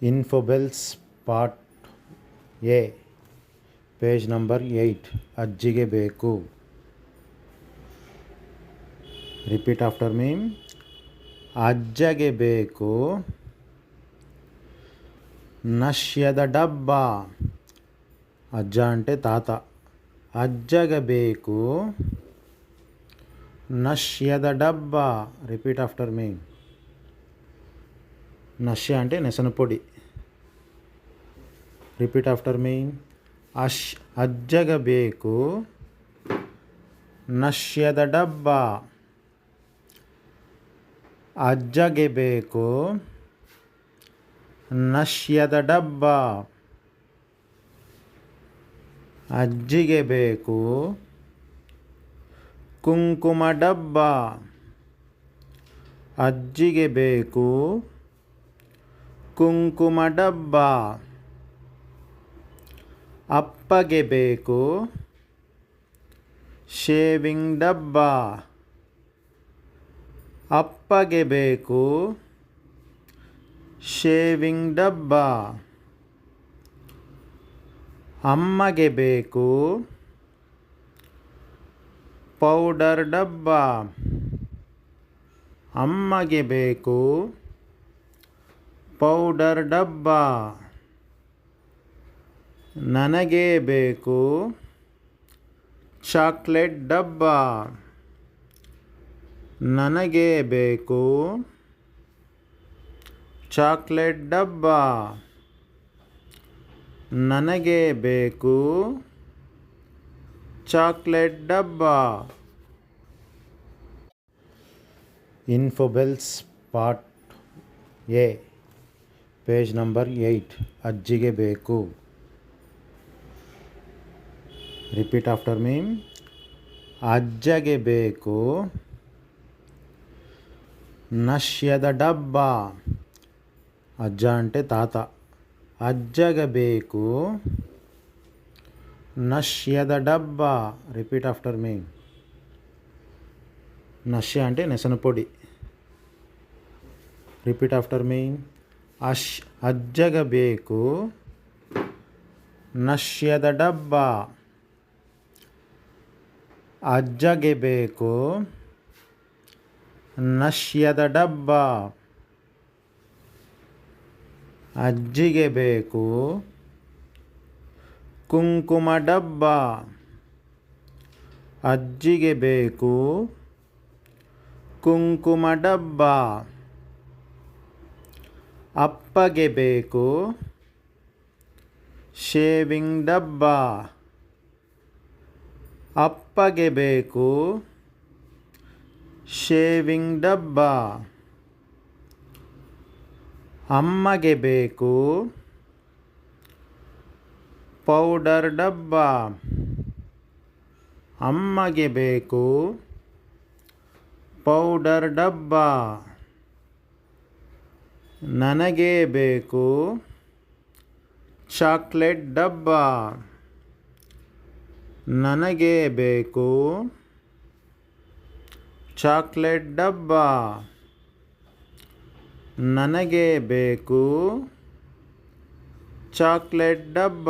Infobells part A page number eight ಅಜ್ಜಿಗೆ ಬೇಕು repeat after me ಅಜ್ಜಗೆ ಬೇಕು ನಶ್ಯದ ಡಬ್ಬ ಅಜ್ಜ ಅಂಟೆ ತಾತ ಅಜ್ಜಗೆ ಬೇಕು ನಶ್ಯದ ಡಬ್ಬ ರಿಪೀಟ್ ಆಫ್ಟರ್ ಮೀ నశ్య అంటే నెసన పొడి ರಿಪೀಟ್ ಆಫ್ಟರ್ ಮೀ ಅಶ್ ಅಜ್ಜಗ ಬೇಕು ನಶ್ಯದ ಡಬ್ಬ ಅಜ್ಜಗೆ ಬೇಕು ನಶ್ಯದ ಡಬ್ಬ ಅಜ್ಜಿಗೆ ಬೇಕು ಕುಂಕುಮ ಡಬ್ಬ ಅಜ್ಜಿಗೆ ಬೇಕು ಕುಂಕುಮ ಡಬ್ಬ ಅಪ್ಪಗೆ ಬೇಕು. ಶೇವಿಂಗ್ ಡಬ್ಬ. ಅಪ್ಪಗೆ ಬೇಕು. ಶೇವಿಂಗ್ ಡಬ್ಬ. ಅಮ್ಮಗೆ ಬೇಕು. ಪೌಡರ್ ಡಬ್ಬ. ಅಮ್ಮಗೆ ಬೇಕು. ಪೌಡರ್ ಡಬ್ಬ. ನನಗೆ ಬೇಕು ಚಾಕ್ಲೇಟ್ ಡಬ್ಬ. ನನಗೆ ಬೇಕು ಚಾಕ್ಲೇಟ್ ಡಬ್ಬ. ನನಗೆ ಬೇಕು ಚಾಕ್ಲೇಟ್ ಡಬ್ಬ. Infobells part A. Page number eight ಅಜ್ಜಿಗೆ ಬೇಕು ರಿಪೀಟ್ ಆಫ್ಟರ್ ಮೀ ಅಜ್ಜಗೆ ಬೇಕು ನಶ್ಯದ ಡಬ್ಬ ಅಜ್ಜ అంటే తాత ಅಜ್ಜಗೆ ಬೇಕು నశ్యద డబ్బ రిపీట్ ఆఫ్టర్ మీ నశ్య అంటే నెసన పొడి ರಿಪೀಟ್ ಆಫ್ಟರ್ ಮೀ ಅಶ್ ಅಜ್ಜಗಬೇಕು. ನಶ್ಯದ ಡಬ್ಬ. ಅಜ್ಜಗೆ ಬೇಕು. ನಶ್ಯದ ಡಬ್ಬ. ಅಜ್ಜಿಗೆ ಬೇಕು. ಕುಂಕುಮ ಡಬ್ಬ. ಅಜ್ಜಿಗೆ ಬೇಕು. ಕುಂಕುಮ ಡಬ್ಬ. ಅಪ್ಪಗೆ ಬೇಕು. ಶೇವಿಂಗ್ ಡಬ್ಬ. ಅಪ್ಪಗೆ ಬೇಕು. ಶೇವಿಂಗ್ ಡಬ್ಬ. ಅಮ್ಮಗೆ ಬೇಕು. ಪೌಡರ್ ಡಬ್ಬ. ಅಮ್ಮಗೆ ಬೇಕು. ಪೌಡರ್ ಡಬ್ಬ. ನನಗೆ ಬೇಕು ಚಾಕ್ಲೇಟ್ ಡಬ್ಬ. ನನಗೆ ಬೇಕು ಚಾಕ್ಲೇಟ್ ಡಬ್ಬ. ನನಗೆ ಬೇಕು ಚಾಕ್ಲೇಟ್ ಡಬ್ಬ.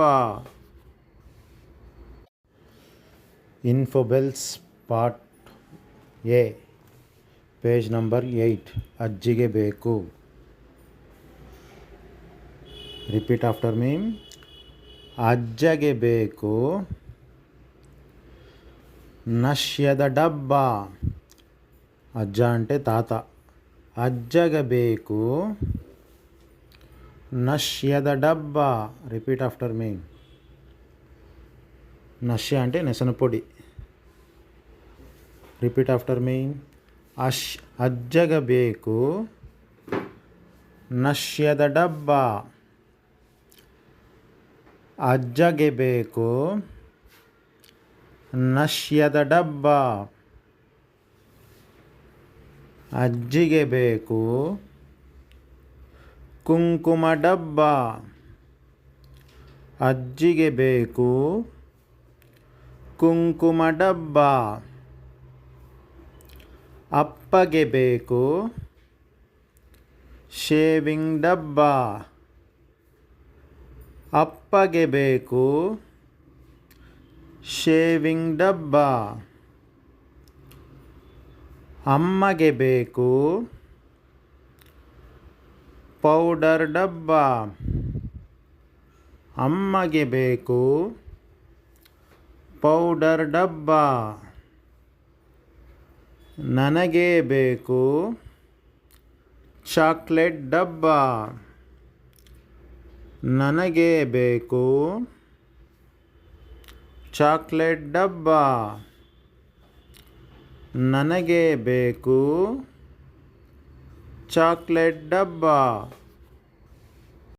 Infobells part A, page number eight, ಅಜ್ಜಿಗೆ ಬೇಕು. ರಿಪೀಟ್ ಆಫ್ಟರ್ ಮೀ ಅಜ್ಜಗೆ ಬೇಕು ನಶ್ಯದ ಡಬ್ಬ ಅಜ್ಜ అంటే తాత ಅಜ್ಜಗೆ ಬೇಕು నశ్యద డబ్బ రిపీట్ ఆఫ్టర్ మీ నశ్య అంటే నెసన పొడి ರಿಪೀಟ್ ಆಫ್ಟರ್ ಮೀ ಅಶ್ ಅಜ್ಜಗ ಬೇಕು ನಶ್ಯದ ಡಬ್ಬ ಅಜ್ಜಗೆ ಬೇಕು. ನಶ್ಯದ ಡಬ್ಬ. ಅಜ್ಜಿಗೆ ಬೇಕು. ಕುಂಕುಮ ಡಬ್ಬ. ಅಜ್ಜಿಗೆ ಬೇಕು. ಕುಂಕುಮ ಡಬ್ಬ. ಅಪ್ಪಗೆ ಬೇಕು. ಶೇವಿಂಗ್ ಡಬ್ಬ. ಅಪ್ಪಗೆ ಬೇಕು. ಶೇವಿಂಗ್ ಡಬ್ಬ. ಅಮ್ಮಗೆ ಬೇಕು. ಪೌಡರ್ ಡಬ್ಬ. ಅಮ್ಮಗೆ ಬೇಕು. ಪೌಡರ್ ಡಬ್ಬ. ನನಗೆ ಬೇಕು. ಚಾಕ್ಲೇಟ್ ಡಬ್ಬ. ನನಗೆ ಬೇಕು ಚಾಕ್ಲೇಟ್ ಡಬ್ಬ. ನನಗೆ ಬೇಕು ಚಾಕ್ಲೇಟ್ ಡಬ್ಬ.